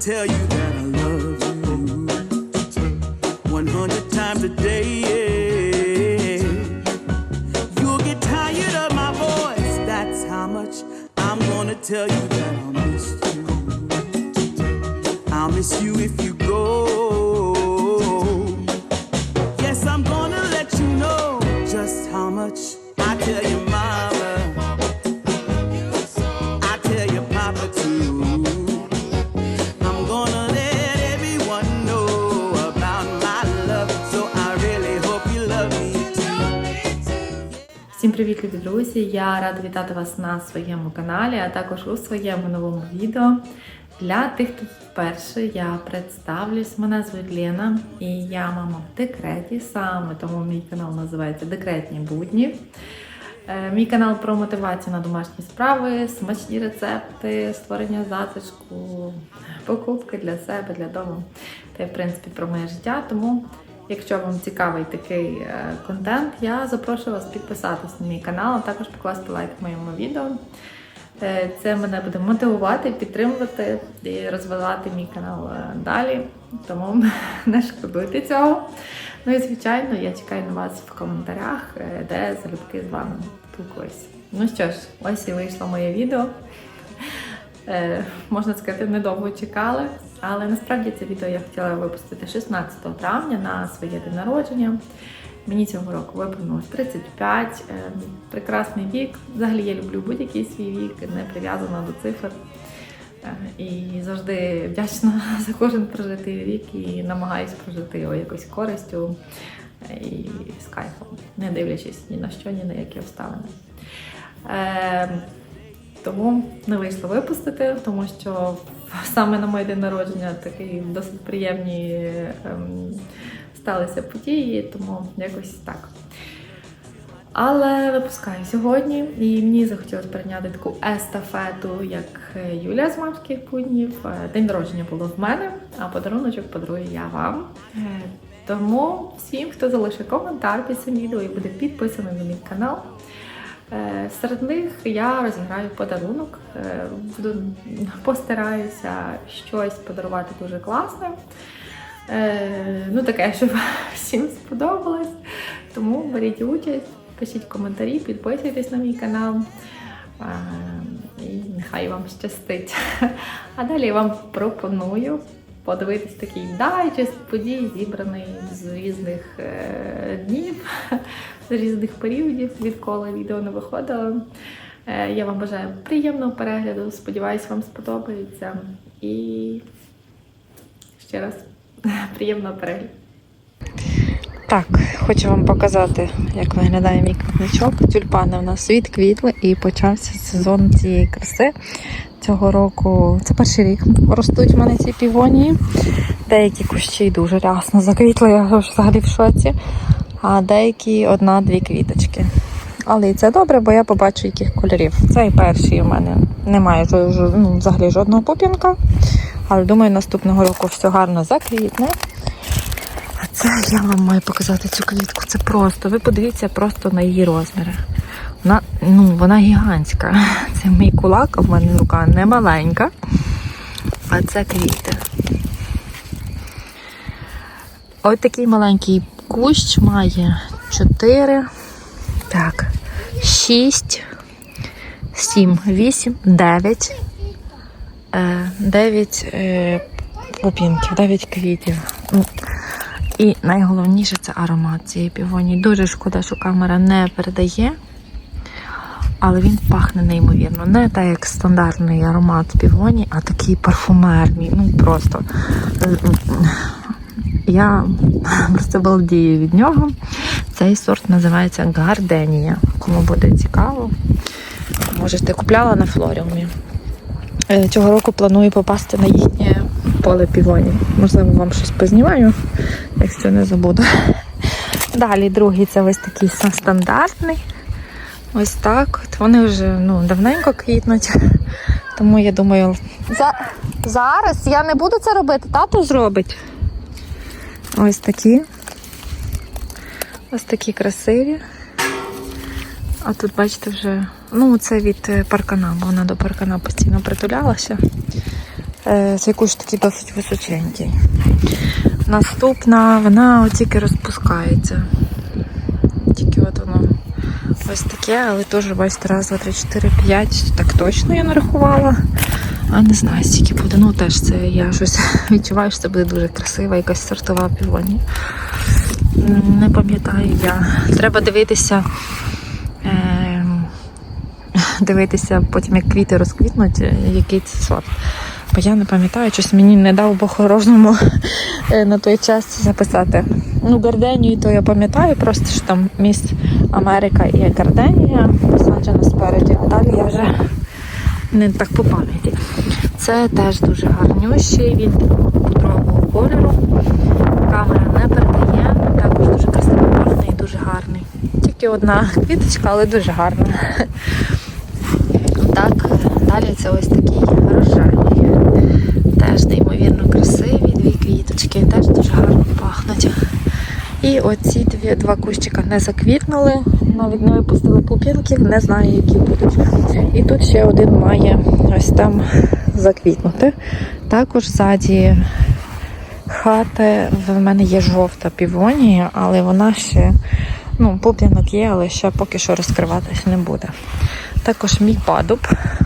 tell you that I love you 100 times a day. You'll get tired of my voice. That's how much I'm gonna tell you that привіт, любі друзі! Я рада вітати вас на своєму каналі, а також у своєму новому відео. Для тих, хто вперше я представлюсь, мене звуть Лена і я мама в декреті, саме тому мій канал називається Декретні будні. Е, Мій канал про мотивацію на домашні справи, смачні рецепти, створення затишку, покупки для себе, для дому та й в принципі про моє життя. Тому, якщо вам цікавий такий е, контент, я запрошую вас підписатись на мій канал, а також покласти лайк моєму відео. Е, Це мене буде мотивувати, підтримувати і розвивати мій канал е, далі. Тому не шкодуйте цього. Ну і звичайно, я чекаю на вас в коментарях, де залюбки з вами спілкуюся. Ну що ж, ось і вийшло моє відео. Можна сказати, недовго чекали, але насправді це відео я хотіла випустити 16 травня на своє день народження. Мені цього року виповнилось 35, е, прекрасний вік. Взагалі я люблю будь-який свій вік, не прив'язана до цифр. Е, І завжди вдячна за кожен прожитий рік і намагаюсь прожити його якось користю е, і з кайфом, не дивлячись ні на що, ні на які обставини. Тому не вийшло випустити, тому що саме на моє день народження такі досить приємні ем, сталися події, тому якось так. Але випускаю сьогодні, і мені захотілося прийняти таку естафету, як е, Юля з мамських буднів. Е, День народження було в мене, а подаруночок подарую я вам. Е, Тому всім, хто залишить коментар під цим відео і буде підписаний на мій канал. Е, Серед них я розіграю подарунок, е, постараюся щось подарувати дуже класне. Е, Ну, таке, щоб всім сподобалось. Тому беріть участь, пишіть коментарі, підписуйтесь на мій канал. І нехай вам щастить. А далі я вам пропоную подивитись такий дайджест подій, зібраний з різних днів, з різних періодів, відколи відео не виходило. Е, Я вам бажаю приємного перегляду. Сподіваюсь, вам сподобається. І ще раз приємного перегляду. Так, хочу вам показати, як виглядає мій квітничок. Тюльпани в нас відквітли і почався сезон цієї краси. Цього року це перший рік ростуть в мене ці півонії. Деякі кущі дуже рясно заквітли, я взагалі в шоці. А деякі одна-дві квіточки. Але і це добре, бо я побачу, яких кольорів. Цей перший у мене немає ну, взагалі жодного пупінка. Але думаю, наступного року все гарно заквітне. А це я вам маю показати цю квітку. Це просто. Ви подивіться просто на її розміри. Вона, ну, вона гігантська. Це мій кулак, а в мене рука не маленька. А це квіти. Ось такий маленький кущ має 4, так, 6, 7, 8, 9. 9 е, пупінків, 9 квітів. Ну, і найголовніше це аромат цієї півонії. Дуже шкода, що камера не передає, але він пахне неймовірно. Не так, як стандартний аромат півонії, а такий парфумерний. Ну просто я просто балдію від нього. Цей сорт називається Гарденія. Кому буде цікаво, можете купляла на флоріумі. Е, Цього року планую попасти на їхнє поле півонів. Можливо, вам щось познімаю, якщо не забуду. Далі другий це ось такий стандартний. Ось так. От вони вже ну, давненько квітнуть. Тому я думаю, за... зараз я не буду це робити, тато зробить. Ось такі. Ось такі красиві. А тут, бачите, вже, ну, це від е, паркана, бо вона до паркана постійно притулялася. Е, Цей кущ такий досить височенький. Наступна, вона тільки розпускається. Тільки от воно ось таке, але теж бачите, раз, два, три, чотири, п'ять. Так точно я нарахувала. А не знаю, скільки буде. Ну теж це я щось відчуваю, що це буде дуже красива, якась сортова півонія. Не пам'ятаю я. Треба дивитися. ем, Дивитися потім, як квіти розквітнуть, е, який це сорт. Бо я не пам'ятаю, щось мені не дав Бог хорошому е, на той час записати. Ну, Гарденію, то я пам'ятаю, просто що там міс Америка і Гарденія посаджена спереді, а далі я вже не так по пам'яті. Це теж дуже гарнющий, він пудрового кольору. Камера не передає, також дуже красивий і дуже гарний. Тільки одна квіточка, але дуже гарна. Так, далі це ось такий рожевий. Теж неймовірно красиві дві квіточки, теж дуже гарно пахнуть. І оці дві, два кущика не заквітнули, навіть не випустили пуп'янків, не знаю, які будуть. І тут ще один має ось там заквітнути. Також ззаді хати в мене є жовта півонія, але вона ще, ну, пуп'янок є, але ще поки що розкриватись не буде. Також мій падуб,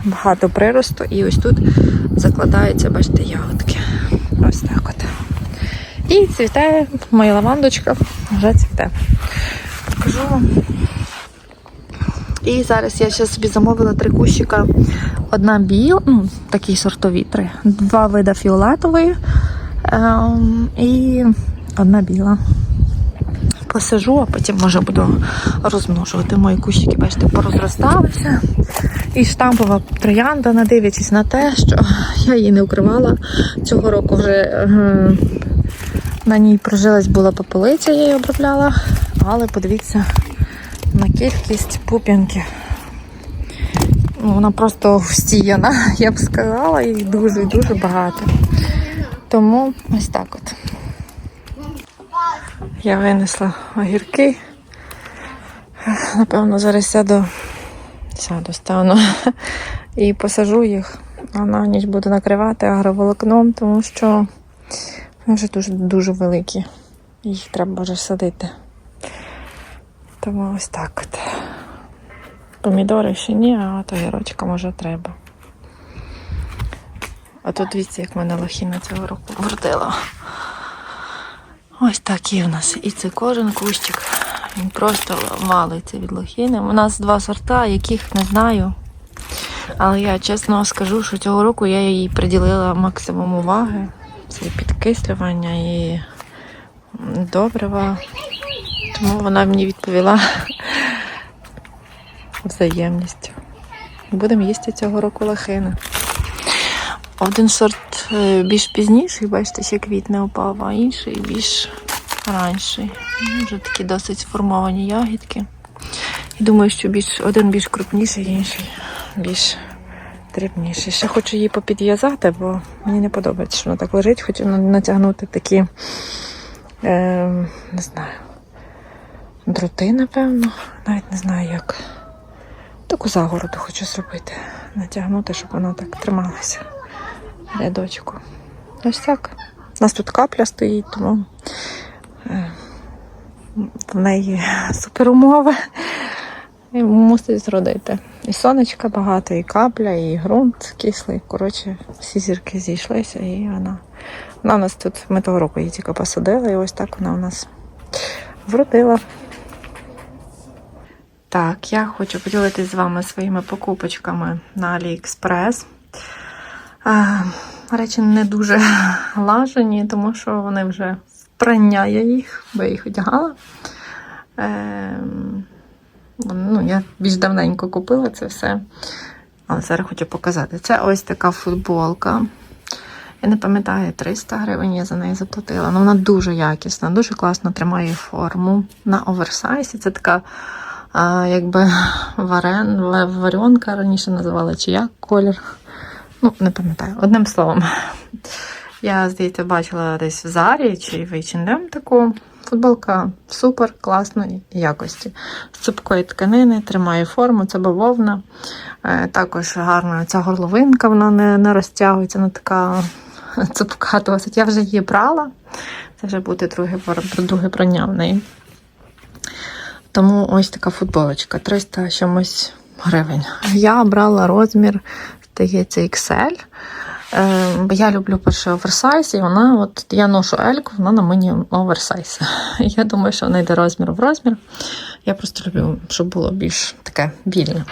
багато приросту, і ось тут закладаються, бачите, ягодки. Ось так от. І цвіте моя лавандочка, вже цвіте. Покажу вам. І зараз я ще собі замовила три кущика. Одна біл, ну, такі сортові три, два вида фіолетової ем, і одна біла. Посажу, а потім може буду розмножувати мої кущики, бачите, порозросталися. І штампова троянда, надивлячись на те, що я її не укривала. Цього року вже е, на ній прожилась була попелиця, я її обробляла, але подивіться на кількість пуп'янків. Ну, Вона просто встіяна, я б сказала, їх дуже-дуже багато. Тому ось так от. Я винесла огірки. Напевно, зараз сяду, сяду, стану і посажу їх. А на ніч буду накривати агроволокном, тому що вже дуже, дуже великі. Їх треба вже садити. Тому ось так от. Помідори ще ні, а от огірочка може треба. А тут дивіться, як мене лохіна цього року вродила. Ось такий у нас. І це кожен кущик. Він просто валиться від лохіни. У нас два сорта, яких не знаю. Але я чесно скажу, що цього року я їй приділила максимум уваги. Це підкислювання і добрива. Тому вона мені відповіла взаємністю. Будемо їсти цього року лохини. Один сорт е, більш пізніший, бачите, ще квітне упав, а інший більш ранший. Ну, Вже такі досить сформовані ягідки. І думаю, що більш, один більш крупніший, інший більш дрібніший. Ще хочу її попідв'язати, бо мені не подобається, що вона так лежить. Хочу натягнути такі, е, не знаю, дроти, напевно. Навіть не знаю як. Таку загороду хочу зробити. Натягнути, щоб вона так трималася рядочку. Ось так. У нас тут капля стоїть, тому е, в неї супер умови. Мусить зродити. І сонечка багато, і капля, і ґрунт кислий. Коротше, всі зірки зійшлися, і вона. Вона у нас тут, ми того року її тільки посадили, і ось так вона у нас вродила. Так, я хочу поділитися з вами своїми покупочками на AliExpress. Речі не дуже лажені, тому що вони вже впрання я їх, бо я їх одягала. Ем, ну, я більш давненько купила це все. Але зараз хочу показати. Це ось така футболка. Я не пам'ятаю, 300 гривень я за неї заплатила. Ну, вона дуже якісна, дуже класно тримає форму на оверсайзі. Це така а, якби варен, варенка раніше називали, чи як колір. Ну, не пам'ятаю. Одним словом, я, здається, бачила десь в Зарі чи в H&M таку. Футболка супер класної якості. З цупкої тканини, тримає форму, це бавовна. Е, Також гарна ця горловинка, вона не, не розтягується, вона така цупка досить. Я вже її брала. Це вже буде друге, друге прання в неї. Тому ось така футболочка 300 чомусь гривень. Я брала розмір, здається, XL. Е, я люблю перше оверсайз, і вона, от я ношу Ельку, вона на мені оверсайз. Я думаю, що вона йде розмір в розмір. Я просто люблю, щоб було більш таке вільне.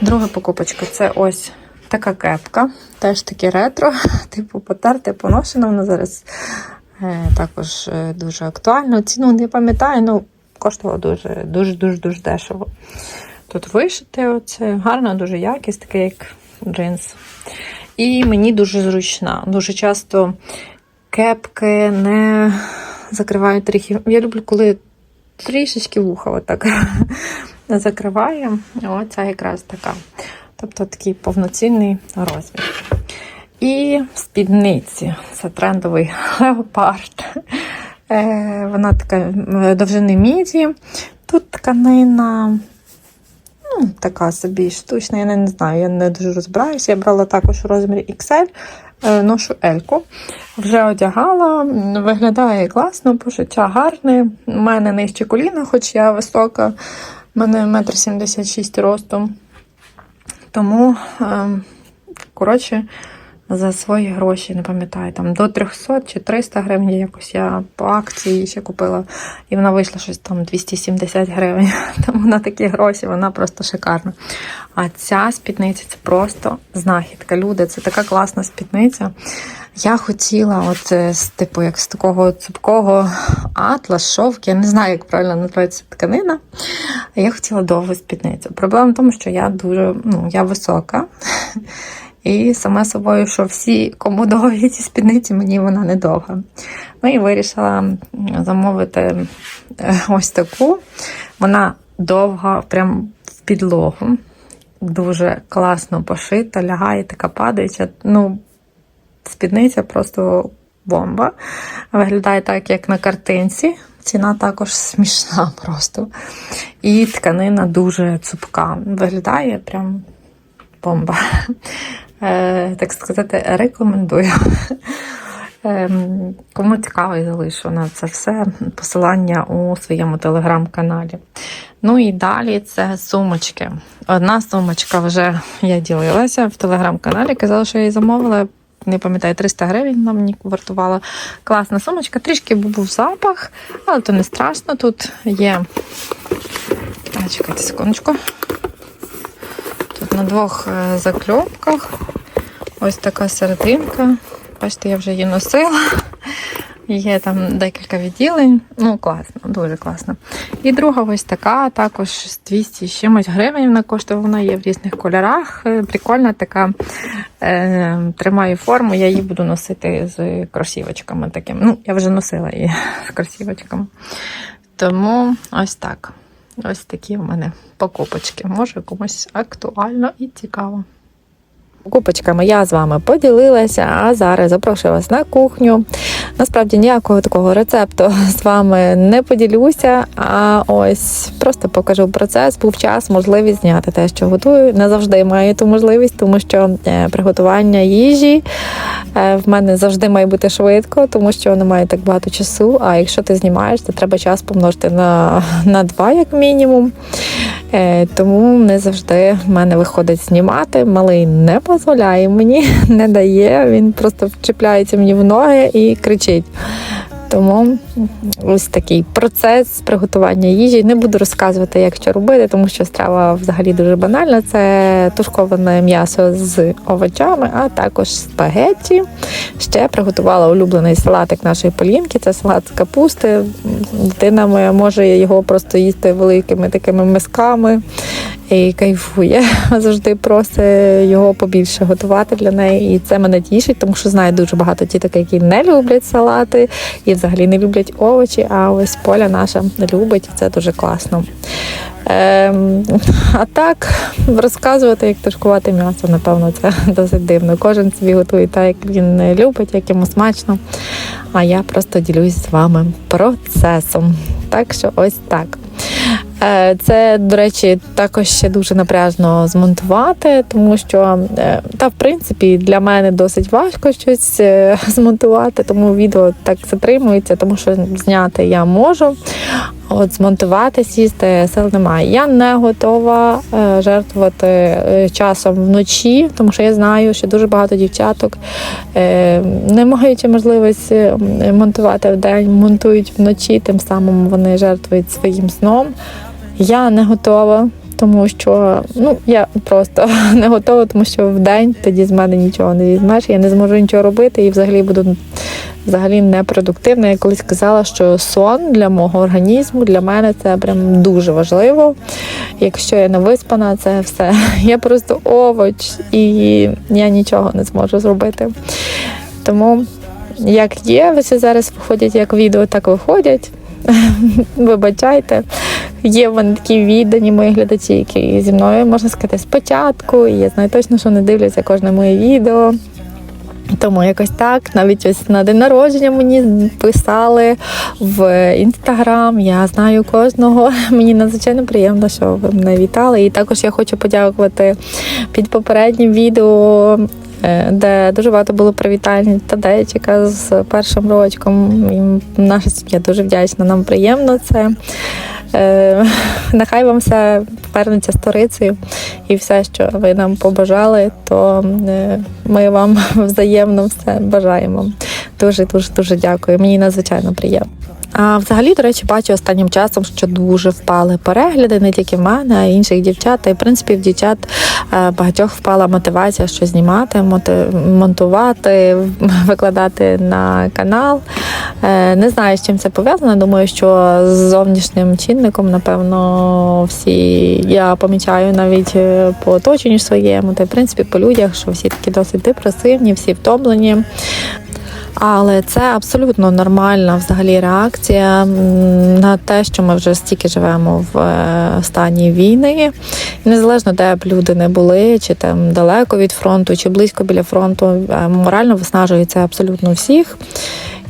Друга покупочка це ось така кепка, теж таке ретро, типу потерте, поношена. Вона зараз е, також е, дуже актуальна. Ціну не пам'ятаю, ну коштувала дуже, дуже, дуже, дуже дешево. Тут вишите, оце гарна, дуже якість, таке як джинс. І мені дуже зручна. Дуже часто кепки не закривають трохи. Я люблю, коли трішечки вуха отак закриває. Оця якраз така. Тобто такий повноцінний розмір. І спідниці. Це трендовий леопард. Е, Вона така довжини міді. Тут тканина ну, така собі штучна, я не, знаю, я не дуже розбираюся. Я брала також у розмірі XL, е, ношу Ельку. Вже одягала, виглядає класно, пошиття гарне. У мене нижче коліна, хоч я висока, у мене 1,76 м ростом. Тому, е, коротше, за свої гроші, не пам'ятаю, там до 300 чи 300 гривень якось я по акції ще купила, і вона вийшла щось там 270 гривень. Тому на такі гроші вона просто шикарна. А ця спідниця це просто знахідка. Люди, це така класна спідниця. Я хотіла, от е, з типу, як з такого цупкого атлас, шовк, я не знаю, як правильно називається тканина. Я хотіла довгу спідницю. Проблема в тому, що я дуже ну, я висока. І саме собою, що всі, кому довгі ці спідниці, мені вона не довга. Ну і вирішила замовити е, ось таку. Вона довга, прям в підлогу. Дуже класно пошита, лягає, така падаюча. Ну, спідниця просто бомба. Виглядає так, як на картинці. Ціна також смішна просто. І тканина дуже цупка. Виглядає прям бомба. Е, так сказати, рекомендую. Ем, Кому цікаво, я залишу на це все посилання у своєму телеграм-каналі. Ну і далі це сумочки. Одна сумочка вже я ділилася в телеграм-каналі, казала, що я її замовила. Не пам'ятаю, 300 гривень вона мені вартувала. Класна сумочка, трішки був запах, але то не страшно. Тут є. А, чекайте секундочку. На двох е, закльопках. Ось така серединка. Бачите, я вже її носила. Є там декілька відділень. Ну, класно, дуже класно. І друга ось така, також 200 з чимось гривень вона коштує, вона є в різних кольорах. Е, Прикольна така, е, тримає форму, я її буду носити з кросівочками такими. Ну, я вже носила її з кросівочками. Тому ось так. Ось такі в мене покупочки. Може комусь актуально і цікаво. Покупочками я з вами поділилася, а зараз запрошую вас на кухню. Насправді ніякого такого рецепту з вами не поділюся, а ось просто покажу процес. Був час, можливість зняти те, що готую. Не завжди маю ту можливість, тому що е, приготування їжі е, в мене завжди має бути швидко, тому що немає так багато часу. А якщо ти знімаєш, то треба час помножити на, на два, як мінімум. Е, Тому не завжди в мене виходить знімати. Малий не дозволяє мені, не дає. Він просто вчіпляється мені в ноги і кричить. Тому ось такий процес приготування їжі. Не буду розказувати, як що робити, тому що страва взагалі дуже банальна. Це тушковане м'ясо з овочами, а також спагетті. Ще приготувала улюблений салатик нашої полінки. Це салат з капусти. Дитина моя може його просто їсти великими такими мисками і кайфує. Завжди просить його побільше готувати для неї. І це мене тішить, тому що знаю дуже багато діток, які не люблять салати і взагалі не люблять овочі. А ось поля наша любить, і це дуже класно. Ем, а так, розказувати, як тушкувати м'ясо, напевно, це досить дивно. Кожен собі готує так, як він любить, як йому смачно. а я просто ділюсь з вами процесом. Так що ось так. Е, Це, до речі, також ще дуже напряжно змонтувати, тому що е, та в принципі для мене досить важко щось е, змонтувати, тому відео так затримується, тому що зняти я можу. От змонтувати, сісти сил немає. Я не готова жертвувати часом вночі, тому що я знаю, що дуже багато дівчаток, не маючи можливості монтувати вдень, монтують вночі, тим самим вони жертвують своїм сном. Я не готова, тому що ну я просто не готова, тому що вдень тоді з мене нічого не візьмеш. Я не зможу нічого робити і взагалі буду взагалі непродуктивна. Я колись казала, що сон для мого організму для мене це прям дуже важливо. Якщо я не виспана, це все. Я просто овоч і я нічого не зможу зробити. Тому як є, ось зараз виходять як відео, так виходять. Вибачайте, є в мене такі віддані мої глядачі, які зі мною можна сказати спочатку. І я знаю точно, що не дивляться кожне моє відео. Тому якось так, навіть ось на день народження мені писали в інстаграм. Я знаю кожного. Мені надзвичайно приємно, що ви мене вітали. І також я хочу подякувати під попереднім відео, де дуже багато було привітань Тадейчика з першим рочком. І наша сім'я дуже вдячна. Нам приємно це. Е, Нехай вам все повернеться сторицею і все, що ви нам побажали, то е, ми вам взаємно все бажаємо. Дуже дуже дуже дякую. Мені надзвичайно приємно. А взагалі, до речі, бачу останнім часом, що дуже впали перегляди не тільки в мене, а й інших дівчат. Та й в принципі в дівчат е, багатьох впала мотивація, що знімати, монтувати, викладати на канал. Е, Не знаю, з чим це пов'язано. Думаю, що з зовнішнім чинником, напевно, всі я помічаю навіть е, по оточенню своєму, та й в принципі по людях, що всі такі досить депресивні, всі втомлені. Але це абсолютно нормальна взагалі реакція на те, що ми вже стільки живемо в е, стані війни. І незалежно де б люди не були, чи там далеко від фронту, чи близько біля фронту, е, морально виснажується абсолютно всіх.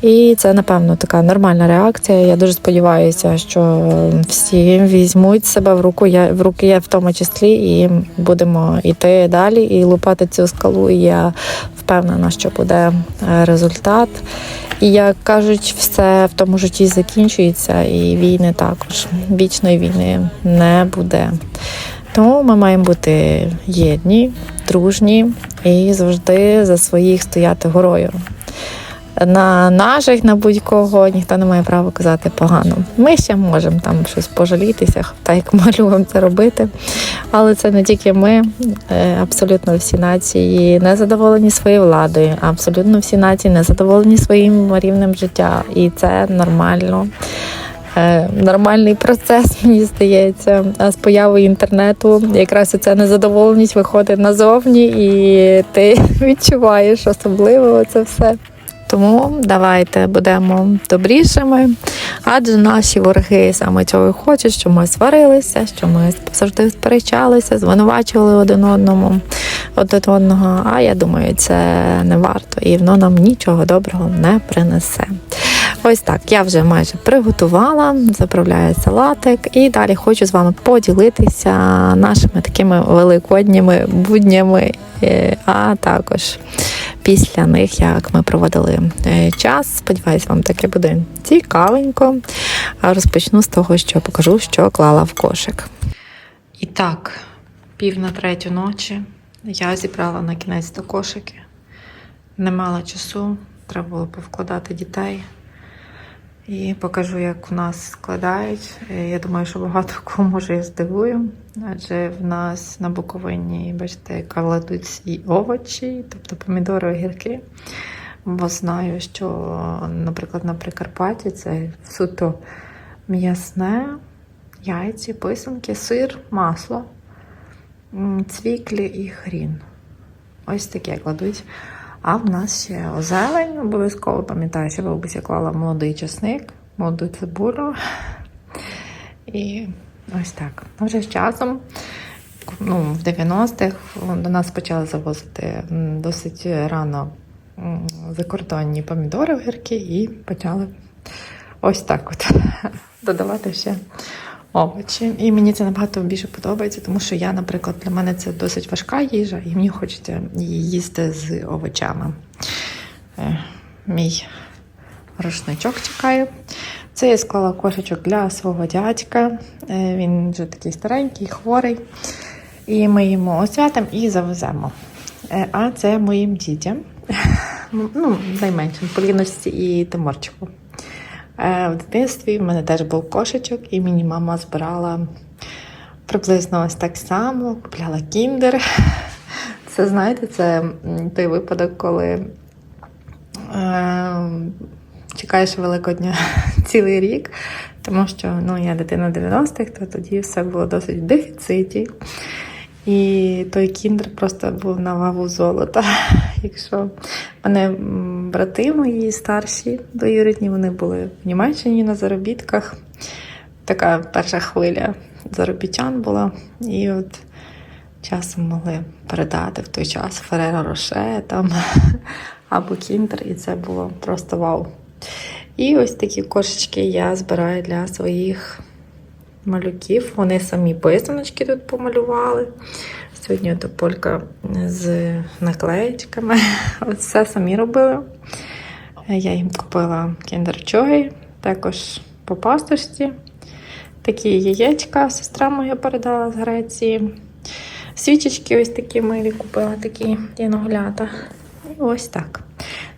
І це, напевно, така нормальна реакція. Я дуже сподіваюся, що всі візьмуть себе в руку, я в руки я в тому числі, і будемо йти далі і лупати цю скалу. І я впевнена, що буде е, результат. І як кажуть, все в тому житті закінчується, і війни також. Вічної війни не буде. Тому ми маємо бути єдні, дружні і завжди за своїх стояти горою. На наших, на будь-кого ніхто не має права казати погано. Ми ще можемо там щось пожалітися, так як ми любимо це робити. Але це не тільки ми, е, абсолютно всі нації не задоволені своєю владою, абсолютно всі нації не задоволені своїм рівнем життя. І це нормально. Е, Нормальний процес, мені здається. А з появою інтернету якраз ця незадоволеність виходить назовні, і ти відчуваєш особливо це все. Тому давайте будемо добрішими, адже наші вороги саме цього і хочуть, щоб ми сварилися, що ми завжди сперечалися, звинувачували один одному один одного. А я думаю, це не варто, і воно нам нічого доброго не принесе. Ось так, я вже майже приготувала, заправляю салатик, і далі хочу з вами поділитися нашими такими великодніми буднями, е, а також після них, як ми проводили е, час. Сподіваюсь, вам таке буде цікавенько. Розпочну з того, що покажу, що клала в кошик. І так, пів на третю ночі я зібрала на кінець до кошики. Не мала часу, треба було повкладати дітей. І покажу, як у нас складають. Е, Я думаю, що багато кого може я здивую. Адже в нас на Буковині, бачите, кладуть і овочі, тобто помідори, огірки. Бо знаю, що, наприклад, на Прикарпатті це суто м'ясне, яйці, писанки, сир, масло, цвіклі і хрін. Ось таке кладуть. А в нас ще зелень, обов'язково пам'ятаю, що бабуся клала молодий часник, молоду цибулю. І ось так. А Вже з часом, ну, в 90-х до нас почали завозити досить рано закордонні помідори, огірки і почали ось так от додавати ще овочі. І мені це набагато більше подобається, тому що я, наприклад, для мене це досить важка їжа, і мені хочеться її їсти з овочами. Е, Мій рушничок чекає. Це я склала кошечок для свого дядька. Е, Він вже такий старенький, хворий. І ми йому освятимо і завеземо. Е, А це моїм дітям, ну, найменшим, Поліності і Тиморчику. Е, В дитинстві в мене теж був кошечок, і мені мама збирала приблизно ось так само, купляла кіндер. Це, знаєте, це той випадок, коли е, чекаєш Великодня цілий рік, тому що ну, я дитина 90-х, то тоді все було досить в дефіциті. І той кіндер просто був на вагу золота. Якщо мене брати мої старші двоюрідні, вони були в Німеччині на заробітках. Така перша хвиля заробітчан була. І от часом могли передати в той час Ферреро Роше там або Кіндер, і це було просто вау. І ось такі кошечки я збираю для своїх малюків. Вони самі писаночки тут помалювали. Сьогодні ото полька з наклеєчками. Все самі робили. Я їм купила кіндер-чой, також по пасточці. Такі яєчка сестра моя передала з Греції. Свічечки ось такі милі купила, такі янголята. І ось так.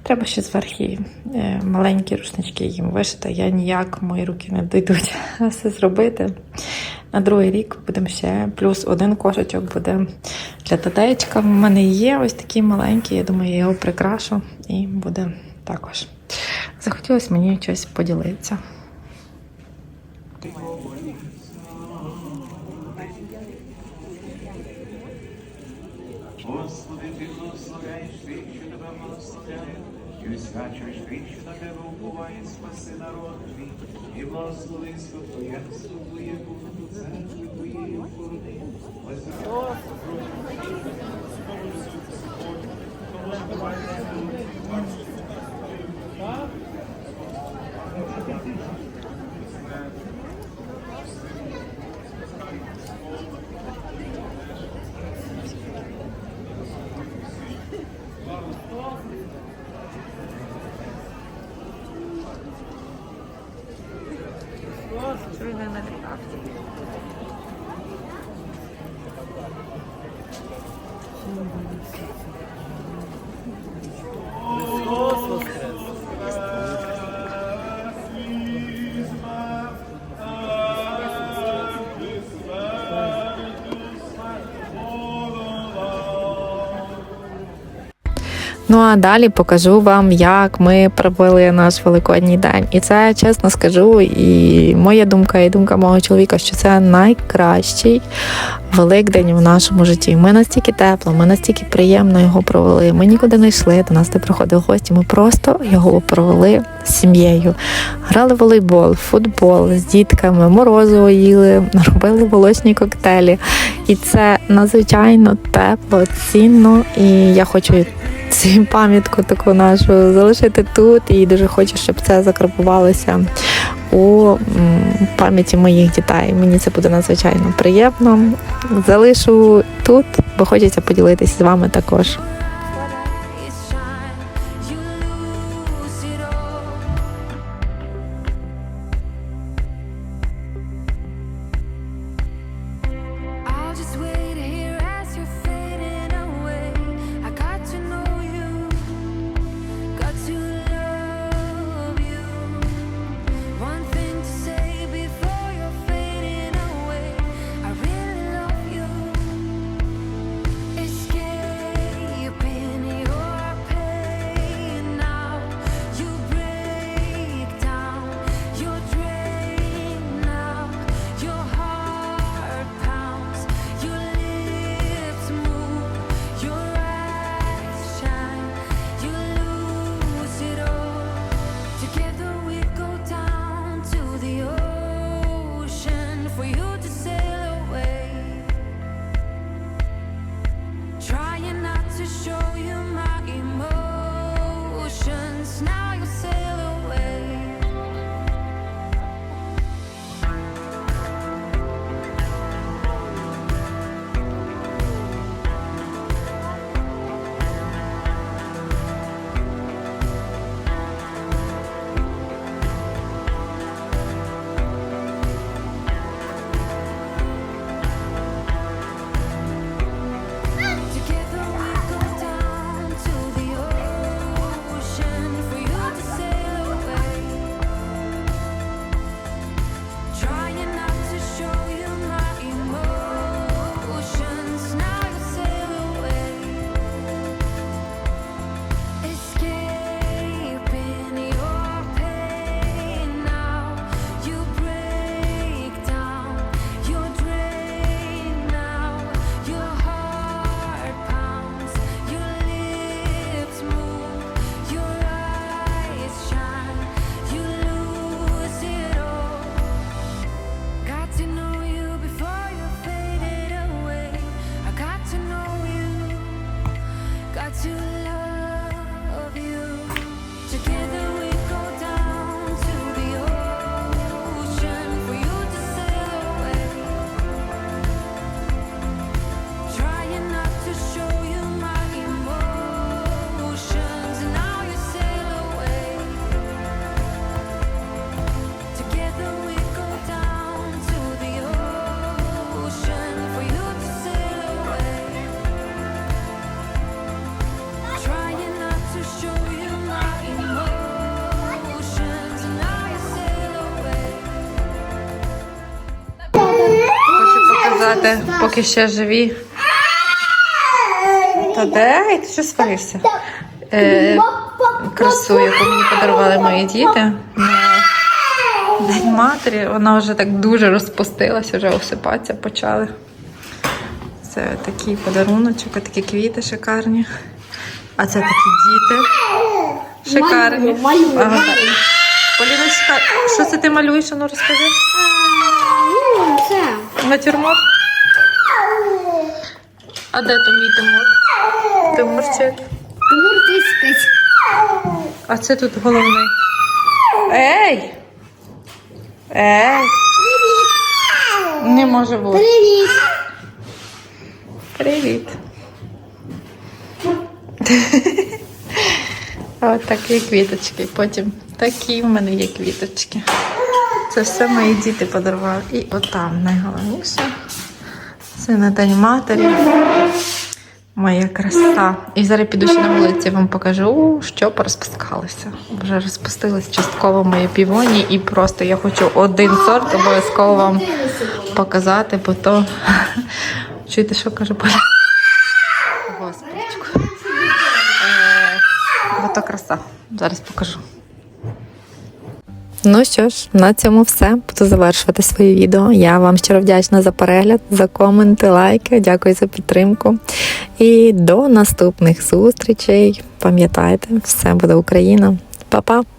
Треба ще зверху е, маленькі рушнички їм вишити. Я ніяк, мої руки не дійдуть все зробити. На другий рік будемо ще плюс один кошечок буде для татечка. У мене є ось такий маленький, я думаю, я його прикрашу і буде також. Захотілося мені щось поділитися. Господи, ти благословляєш тих, що тебе благословляє, і висвячуєш тих, що на тебе уповає, спаси народ твій, і благослови спокоєнство Твоє Богу, церкви Твоєї охорони. Ну а далі покажу вам, як ми провели наш великодній день. І це чесно скажу, і моя думка, і думка мого чоловіка, що це найкращий великдень в нашому житті. Ми настільки тепло, ми настільки приємно його провели. Ми нікуди не йшли, до нас не приходив гості. Ми просто його провели з сім'єю. Грали в волейбол, футбол з дітками, морозиво їли, робили молочні коктейлі. І це надзвичайно тепло, цінно. І я хочу пам'ятку таку нашу залишити тут. І дуже хочу, щоб це закарбувалося у пам'яті моїх дітей. Мені це буде надзвичайно приємно. Залишу тут, бо хочеться поділитися з вами також. Показати, поки ще живі. Та де? Ти що сварився? Е, красу, яку мені подарували мої діти. На День матері. Вона вже так дуже розпустилася, вже осипатися почали. Це такий подаруночок, такі квіти шикарні. А це такі діти. Шикарні. Ага. Поліночка, що це ти малюєш? Ну розкажи. Ну. Натюрморт? А де то мій Тимур? Тимурчик. Тимур 35. А це тут головний. Ей! Ей! Привіт! Не може бути. Привіт. Привіт. От такі квіточки. Потім такі в мене є квіточки. Це все мої діти подарували. І отам найголовніше. Це на День матері. Моя краса. І зараз піду ще на вулиці вам покажу, що порозпускалося. Вже розпустились частково мої півоні, і просто я хочу один сорт обов'язково вам показати, бо то. Чуєте, що каже Поля? Господичку. Е, Бо то краса. Зараз покажу. Ну що ж, на цьому все. Буду завершувати своє відео. Я вам щиро вдячна за перегляд, за коменти, лайки. Дякую за підтримку. І до наступних зустрічей. Пам'ятайте, все буде Україна. Па-па!